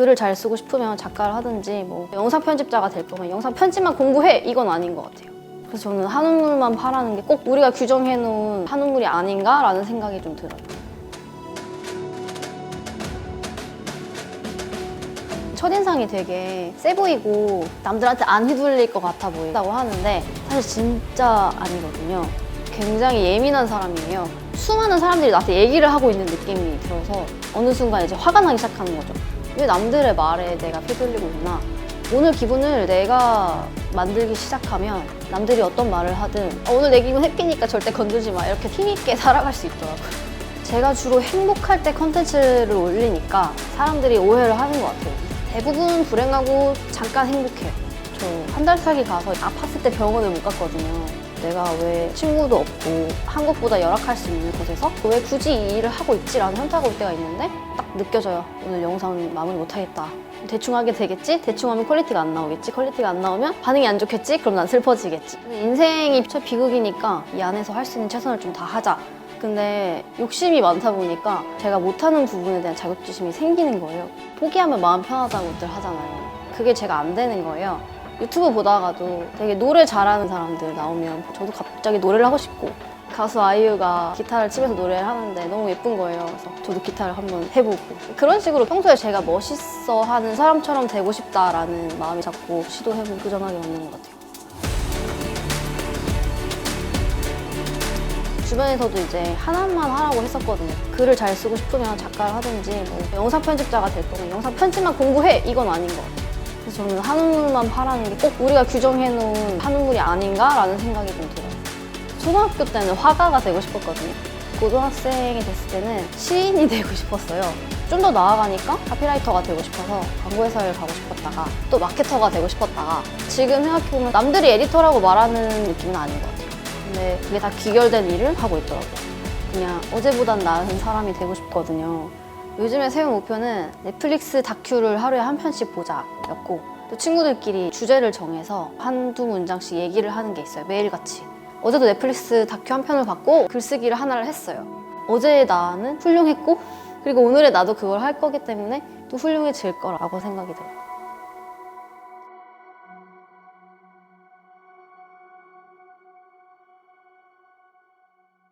글을 잘 쓰고 싶으면 작가를 하든지 뭐 영상 편집자가 될 거면 영상 편집만 공부해 이건 아닌 것 같아요. 그래서 저는 한우물만 파라는 게 꼭 우리가 규정해놓은 한우물이 아닌가라는 생각이 좀 들어요. 첫인상이 되게 세 보이고 남들한테 안 휘둘릴 것 같아 보인다고 하는데 사실 진짜 아니거든요. 굉장히 예민한 사람이에요. 수많은 사람들이 나한테 얘기를 하고 있는 느낌이 들어서 어느 순간 이제 화가 나기 시작하는 거죠. 왜 남들의 말에 내가 휘둘리고 있나? 오늘 기분을 내가 만들기 시작하면 남들이 어떤 말을 하든 어, 오늘 내 기분 해피니까 절대 건들지 마 이렇게 힘있게 살아갈 수 있더라고요. 제가 주로 행복할 때 컨텐츠를 올리니까 사람들이 오해를 하는 것 같아요. 대부분 불행하고 잠깐 행복해요. 저 한 달 살기 가서 아팠을 때 병원을 못 갔거든요. 내가 왜 친구도 없고 한국보다 열악할 수 있는 곳에서 왜 굳이 이 일을 하고 있지라는 현타가 올 때가 있는데 딱 느껴져요. 오늘 영상 마무리 못하겠다. 대충 하게 되겠지? 대충 하면 퀄리티가 안 나오겠지? 퀄리티가 안 나오면 반응이 안 좋겠지? 그럼 난 슬퍼지겠지. 인생이 첫 비극이니까 이 안에서 할 수 있는 최선을 좀 다 하자. 근데 욕심이 많다 보니까 제가 못하는 부분에 대한 자격지심이 생기는 거예요. 포기하면 마음 편하다고들 하잖아요. 그게 제가 안 되는 거예요. 유튜브 보다가도 되게 노래 잘하는 사람들 나오면 저도 갑자기 노래를 하고 싶고 가수 아이유가 기타를 치면서 노래를 하는데 너무 예쁜 거예요. 그래서 저도 기타를 한번 해보고 그런 식으로 평소에 제가 멋있어 하는 사람처럼 되고 싶다라는 마음이 자꾸 시도해보고 도전하게 만드는 것 같아요. 주변에서도 이제 하나만 하라고 했었거든요. 글을 잘 쓰고 싶으면 작가를 하든지 뭐 영상 편집자가 될 거면 영상 편집만 공부해 이건 아닌 것 같아요. 그래서 저는 한우물만 파라는 게 꼭 우리가 규정해놓은 한우물이 아닌가라는 생각이 좀 들어요. 초등학교 때는 화가가 되고 싶었거든요. 고등학생이 됐을 때는 시인이 되고 싶었어요. 좀 더 나아가니까 카피라이터가 되고 싶어서 광고회사를 가고 싶었다가 또 마케터가 되고 싶었다가 지금 생각해보면 남들이 에디터라고 말하는 느낌은 아닌 것 같아요. 근데 그게 다 귀결된 일을 하고 있더라고요. 그냥 어제보단 나은 사람이 되고 싶거든요. 요즘에 세운 목표는 넷플릭스 다큐를 하루에 한 편씩 보자였고 또 친구들끼리 주제를 정해서 한두 문장씩 얘기를 하는 게 있어요. 매일같이. 어제도 넷플릭스 다큐 한 편을 봤고 글쓰기를 하나를 했어요. 어제의 나는 훌륭했고 그리고 오늘의 나도 그걸 할 거기 때문에 또 훌륭해질 거라고 생각이 들어요.